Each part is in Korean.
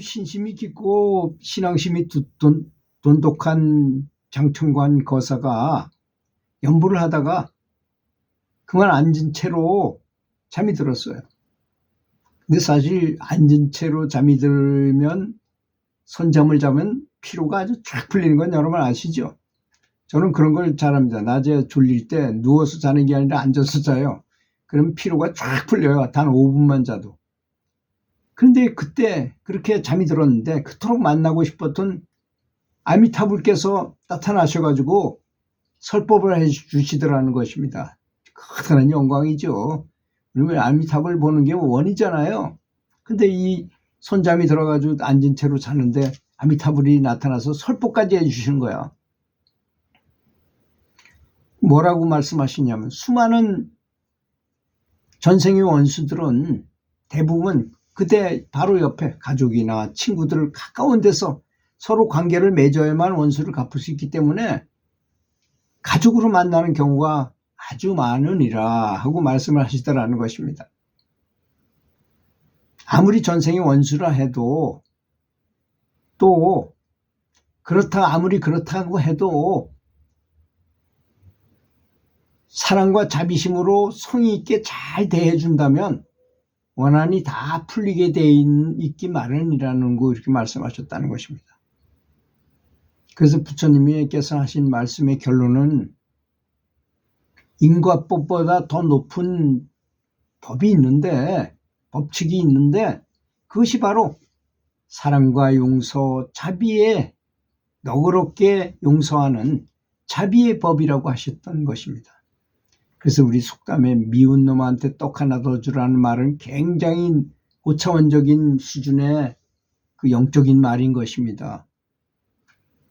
신심이 깊고 신앙심이 두- 돈, 돈독한 장천관 거사가 연부를 하다가 그만 앉은 채로 잠이 들었어요. 근데 사실 앉은 채로 잠이 들면 손잠을 자면 피로가 아주 쫙 풀리는 건 여러분 아시죠? 저는 그런 걸 잘합니다. 낮에 졸릴 때 누워서 자는 게 아니라 앉아서 자요. 그럼 피로가 쫙 풀려요. 단 5분만 자도. 그런데 그때 그렇게 잠이 들었는데 그토록 만나고 싶었던 아미타불께서 나타나셔가지고 설법을 해주시더라는 것입니다. 커다란 영광이죠. 우리 아미타불 보는 게 원이잖아요. 근데 이 손잠이 들어가지고 앉은 채로 자는데 아미타불이 나타나서 설법까지 해주시는 거야. 뭐라고 말씀하시냐면 수많은 전생의 원수들은 대부분 그때 바로 옆에 가족이나 친구들 가까운 데서 서로 관계를 맺어야만 원수를 갚을 수 있기 때문에 가족으로 만나는 경우가 아주 많으니라 하고 말씀을 하시더라는 것입니다. 아무리 전생의 원수라 해도 또 그렇다 아무리 그렇다고 해도 사랑과 자비심으로 성의 있게 잘 대해준다면 원한이 다 풀리게 돼 있- 있기 마련이라는 거 이렇게 말씀하셨다는 것입니다. 그래서 부처님께서 하신 말씀의 결론은 인과법보다 더 높은 법이 있는데 법칙이 있는데 그것이 바로 사랑과 용서, 자비에 너그럽게 용서하는 자비의 법이라고 하셨던 것입니다. 그래서 우리 속담에 미운 놈한테 떡 하나 더 주라는 말은 굉장히 고차원적인 수준의 그 영적인 말인 것입니다.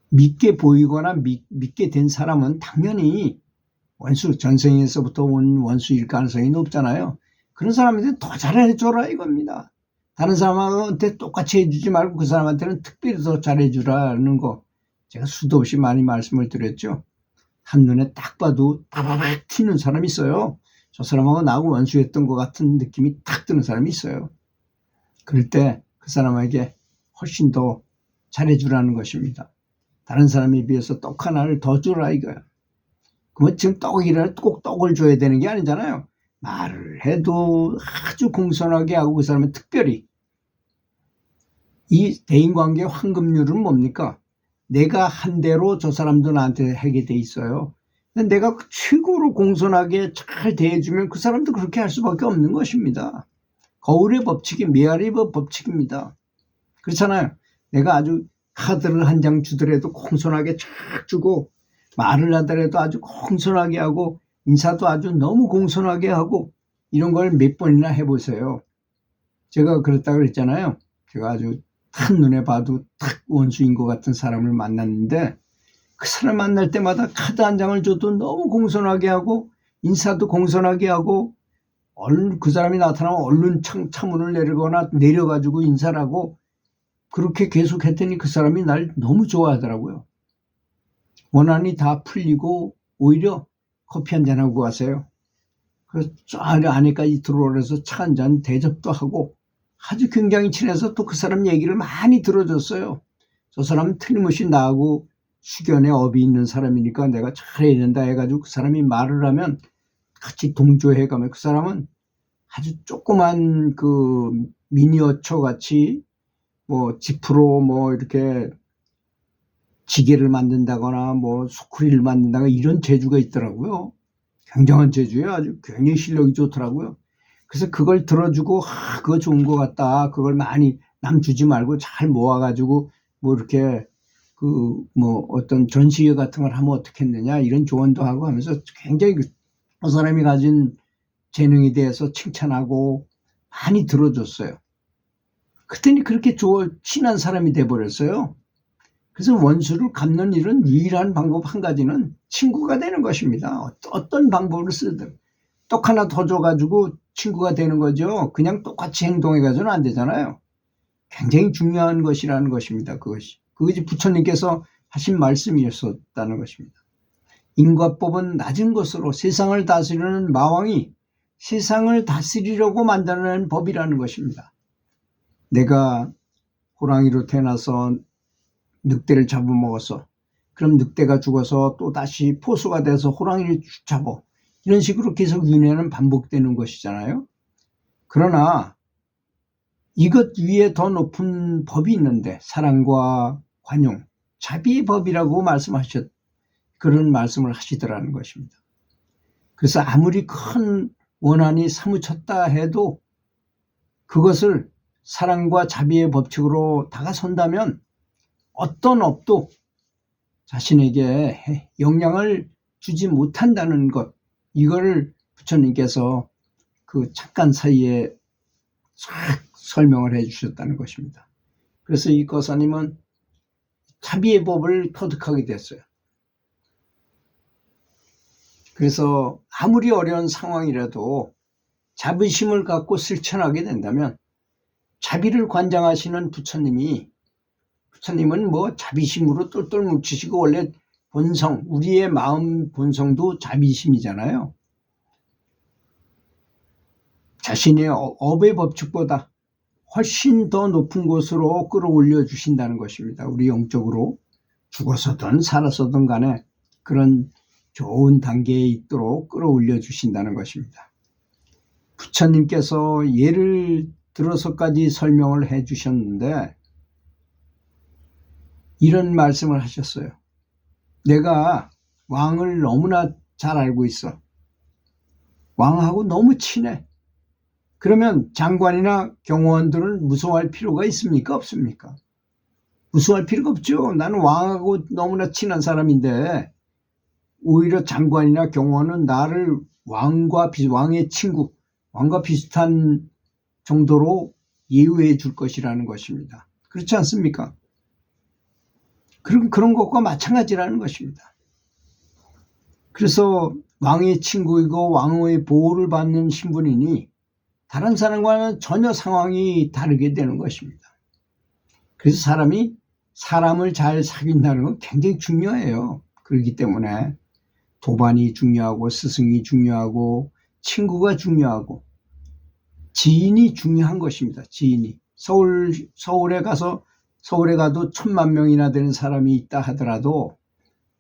믿게 보이거나 믿, 믿게 된 사람은 당연히 원수, 전생에서부터 온 원수일 가능성이 높잖아요. 그런 사람한테 더 잘해줘라 이겁니다. 다른 사람한테 똑같이 해주지 말고 그 사람한테는 특별히 더 잘해주라는 거 제가 수도 없이 많이 말씀을 드렸죠. 한눈에 딱 봐도 빠바박 튀는 사람이 있어요. 저 사람하고 나하고 원수했던 것 같은 느낌이 탁 드는 사람이 있어요. 그럴 때 그 사람에게 훨씬 더 잘해주라는 것입니다. 다른 사람에 비해서 떡 하나를 더 주라 이거야. 그러면 지금 떡이라 꼭 떡을 줘야 되는 게 아니잖아요. 말을 해도 아주 공손하게 하고 그 사람은 특별히 이 대인관계 황금률은 뭡니까? 내가 한 대로 저 사람도 나한테 하게 돼 있어요. 내가 최고로 공손하게 잘 대해주면 그 사람도 그렇게 할 수밖에 없는 것입니다. 거울의 법칙이 메아리 법 법칙입니다. 그렇잖아요. 내가 아주 카드를 한 장 주더라도 공손하게 쫙 주고 말을 하더라도 아주 공손하게 하고 인사도 아주 너무 공손하게 하고 이런 걸 몇 번이나 해보세요. 제가 그랬다 그랬잖아요. 제가 아주 한눈에 봐도 탁 원수인 것 같은 사람을 만났는데 그 사람 만날 때마다 카드 한 장을 줘도 너무 공손하게 하고 인사도 공손하게 하고 얼른 그 사람이 나타나면 얼른 창, 차문을 내리거나 내려가지고 인사를 하고 그렇게 계속 했더니 그 사람이 날 너무 좋아하더라고요. 원한이 다 풀리고 오히려 커피 한 잔 하고 가세요. 그래서 저 안에- 안에까지 들어오면서 차 한 잔 대접도 하고 아주 굉장히 친해서 또 그 사람 얘기를 많이 들어줬어요. 저 사람은 틀림없이 나하고 수견에 업이 있는 사람이니까 내가 잘해야 된다 해가지고 그 사람이 말을 하면 같이 동조해 가면 그 사람은 아주 조그만 그 미니어처 같이 뭐 지프로 뭐 이렇게 지게를 만든다거나 뭐 소쿠리를 만든다거나 이런 재주가 있더라고요. 굉장한 재주예요. 아주 굉장히 실력이 좋더라고요. 그래서 그걸 들어주고 아, 그거 좋은 것 같다. 그걸 많이 남 주지 말고 잘 모아가지고 뭐 이렇게 그 뭐 어떤 전시회 같은 걸 하면 어떻겠느냐 이런 조언도 하고 하면서 굉장히 그, 그 사람이 가진 재능에 대해서 칭찬하고 많이 들어줬어요. 그때니 그렇게 좋아 친한 사람이 돼버렸어요. 그래서 원수를 갚는 일은 유일한 방법 한 가지는 친구가 되는 것입니다. 어- 어떤 방법을 쓰든 떡 하나 더 줘가지고 친구가 되는 거죠. 그냥 똑같이 행동해가지고는 안 되잖아요. 굉장히 중요한 것이라는 것입니다. 그것이. 그것이 부처님께서 하신 말씀이었었다는 것입니다. 인과법은 낮은 것으로 세상을 다스리는 마왕이 세상을 다스리려고 만드는 법이라는 것입니다. 내가 호랑이로 태어나서 늑대를 잡아먹었어. 그럼 늑대가 죽어서 또 다시 포수가 돼서 호랑이를 잡아. 이런 식으로 계속 윤회는 반복되는 것이잖아요. 그러나 이것 위에 더 높은 법이 있는데 사랑과 관용, 자비의 법이라고 말씀하셨 그런 말씀을 하시더라는 것입니다. 그래서 아무리 큰 원한이 사무쳤다 해도 그것을 사랑과 자비의 법칙으로 다가선다면 어떤 업도 자신에게 영향을 주지 못한다는 것, 이걸 부처님께서 그 잠깐 사이에 싹 설명을 해 주셨다는 것입니다. 그래서 이 거사님은 자비의 법을 터득하게 됐어요. 그래서 아무리 어려운 상황이라도 자부심을 갖고 실천하게 된다면 자비를 관장하시는 부처님이 부처님은 뭐 자비심으로 똘똘 뭉치시고 원래 본성 우리의 마음 본성도 자비심이잖아요. 자신의 어- 업의 법칙보다 훨씬 더 높은 곳으로 끌어올려 주신다는 것입니다. 우리 영적으로 죽어서든 살아서든 간에 그런 좋은 단계에 있도록 끌어올려 주신다는 것입니다. 부처님께서 예를 들어서까지 설명을 해 주셨는데 이런 말씀을 하셨어요. 내가 왕을 너무나 잘 알고 있어. 왕하고 너무 친해. 그러면 장관이나 경호원들은 무서워할 필요가 있습니까? 없습니까? 무서워할 필요가 없죠. 나는 왕하고 너무나 친한 사람인데 오히려 장관이나 경호원은 나를 왕과 비, 왕의 친구, 왕과 비슷한 정도로 예우해 줄 것이라는 것입니다. 그렇지 않습니까? 그런, 그런 것과 마찬가지라는 것입니다. 그래서 왕의 친구이고 왕의 보호를 받는 신분이니 다른 사람과는 전혀 상황이 다르게 되는 것입니다. 그래서 사람이 사람을 잘 사귄다는 건 굉장히 중요해요. 그렇기 때문에 도반이 중요하고 스승이 중요하고 친구가 중요하고 지인이 중요한 것입니다. 지인이 서울 서울에 가서 서울에 가도 천만 명이나 되는 사람이 있다 하더라도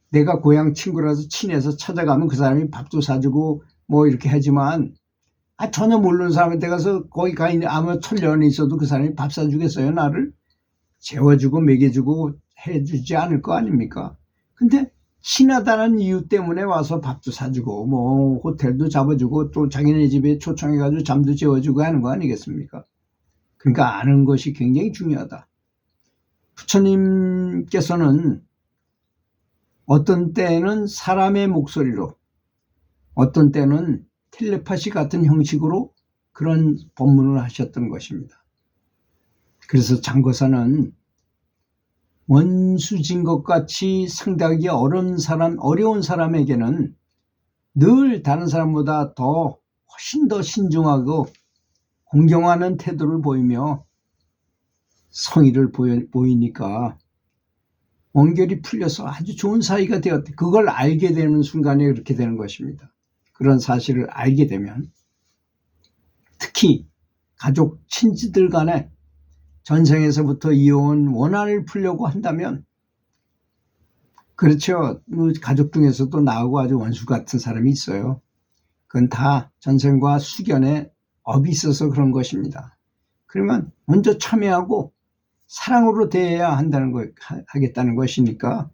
내가 고향 친구라서 친해서 찾아가면 그 사람이 밥도 사주고 뭐 이렇게 하지만 아, 전혀 모르는 사람한테 가서 거기 가 있는 아무 천년이 있어도 그 사람이 밥 사주겠어요, 나를? 재워주고 먹여주고 해주지 않을 거 아닙니까? 근데 친하다는 이유 때문에 와서 밥도 사주고 뭐 호텔도 잡아주고 또 자기네 집에 초청해가지고 잠도 재워주고 하는 거 아니겠습니까? 그러니까 아는 것이 굉장히 중요하다. 부처님께서는 어떤 때는 사람의 목소리로 어떤 때는 텔레파시 같은 형식으로 그런 법문을 하셨던 것입니다. 그래서 장거사는 원수진 것 같이 상대하기 어려운 사람, 어려운 사람에게는 늘 다른 사람보다 더 훨씬 더 신중하고 공경하는 태도를 보이며 성의를 보이니까 원결이 풀려서 아주 좋은 사이가 되었대. 그걸 알게 되는 순간에 그렇게 되는 것입니다. 그런 사실을 알게 되면 특히 가족 친지들 간에 전생에서부터 이어온 원한을 풀려고 한다면 그렇죠. 뭐 가족 중에서도 나하고 아주 원수 같은 사람이 있어요. 그건 다 전생과 수견에 업이 있어서 그런 것입니다. 그러면 먼저 참여하고 사랑으로 대해야 한다는 거 하겠다는 것이니까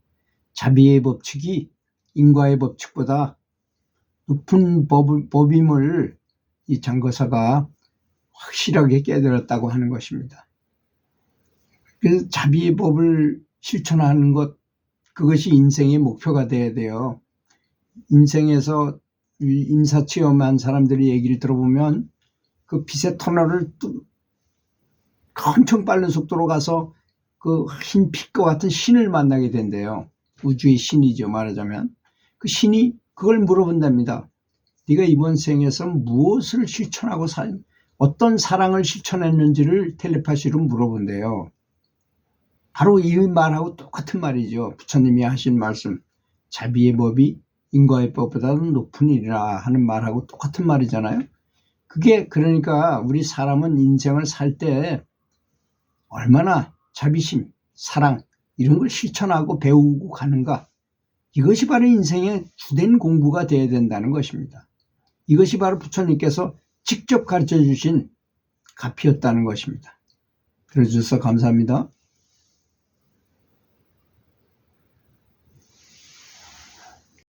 자비의 법칙이 인과의 법칙보다 높은 법, 법임을 이 장거사가 확실하게 깨달았다고 하는 것입니다. 그래서 자비의 법을 실천하는 것, 그것이 인생의 목표가 돼야 돼요. 인생에서 인사치험한 사람들의 얘기를 들어보면 그 빛의 터널을 엄청 빠른 속도로 가서 그흰 빛과 같은 신을 만나게 된대요. 우주의 신이죠, 말하자면. 그 신이 그걸 물어본답니다. 네가 이번 생에서 무엇을 실천하고 사, 어떤 사랑을 실천했는지를 텔레파시로 물어본대요. 바로 이 말하고 똑같은 말이죠. 부처님이 하신 말씀. 자비의 법이 인과의 법보다는 높은 일이라 하는 말하고 똑같은 말이잖아요. 그게 그러니까 우리 사람은 인생을 살 때 얼마나 자비심, 사랑 이런 걸 실천하고 배우고 가는가 이것이 바로 인생의 주된 공부가 되어야 된다는 것입니다. 이것이 바로 부처님께서 직접 가르쳐 주신 가피였다는 것입니다. 들어주셔서 감사합니다.